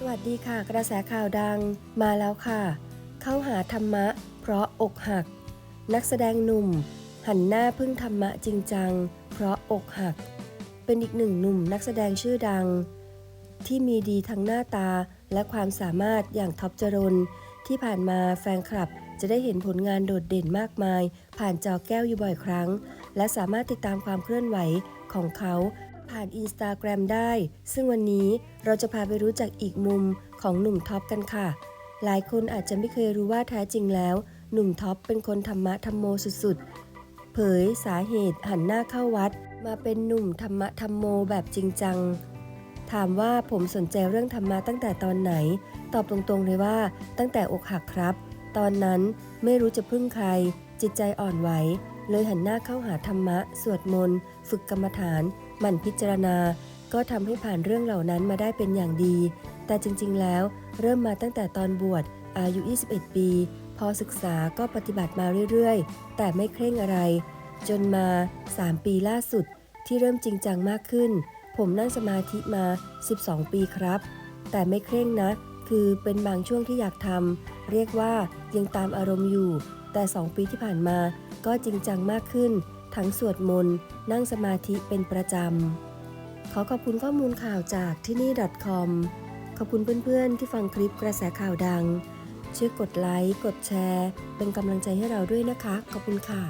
สวัสดีค่ะ กระแสข่าวดังมาแล้วค่ะ เข้าหาธรรมะ เพราะอกหัก นักแสดงหนุ่ม หันหน้าพึ่งธรรมะจริงจัง เพราะอกหัก เป็นอีกหนึ่งหนุ่มนักแสดงชื่อดัง ที่มีดีทั้งหน้าตาและความสามารถอย่างท็อปจรนที่ผ่านมาแฟนคลับจะได้เห็นผลงานโดดเด่นมากมาย ผ่านจอแก้วอยู่บ่อยครั้ง และสามารถติดตามความเคลื่อนไหวของเขา ผ่านอินสตาแกรมได้ ซึ่งวันนี้เราจะพาไปรู้จักอีกมุมของหนุ่มท็อปกันค่ะ หลายคนอาจจะไม่เคยรู้ว่าแท้จริงแล้ว หนุ่มท็อปเป็นคนธรรมะธรรมโมสุดๆ เผยสาเหตุหันหน้าเข้าวัด มาเป็นหนุ่มธรรมะธรรมโมแบบจริงจัง ถามว่าผมสนใจเรื่องธรรมะตั้งแต่ตอนไหน ตอบตรงๆเลยว่าตั้งแต่อกหักครับ ตอนนั้นไม่รู้จะพึ่งใคร จิตใจอ่อนไหวเลยหันหน้าเข้าหาธรรมะ สวดมนต์ ฝึกกรรมฐาน มันพิจารณา ก็ทำให้ผ่านเรื่องเหล่านั้นมาได้เป็นอย่างดี แต่จริงๆ แล้วเริ่มมาตั้งแต่ตอนบวชอายุ 21 ปี พอศึกษาก็ปฏิบัติมาเรื่อยๆ แต่ไม่เคร่งอะไร จนมา 3 ปีล่าสุด ที่เริ่มจริงจังมากขึ้น ผมนั่งสมาธิมา 12 ปีครับ แต่ไม่เคร่งนะ คือเป็นบางช่วงที่อยากทำเรียกว่ายังตามอารมณ์อยู่ แต่ 2 ปีที่ผ่านมาก็จริงจังมากขึ้น ทั้งสวดมนต์นั่งสมาธิเป็นประจำ ขอขอบคุณข้อมูลข่าวจากที่นี่ .com ขอบคุณเพื่อนๆ ที่ฟังคลิปกระแสข่าวดัง ช่วยกดไลค์ กดแชร์ เป็นกำลังใจให้เราด้วยนะคะ ขอบคุณค่ะ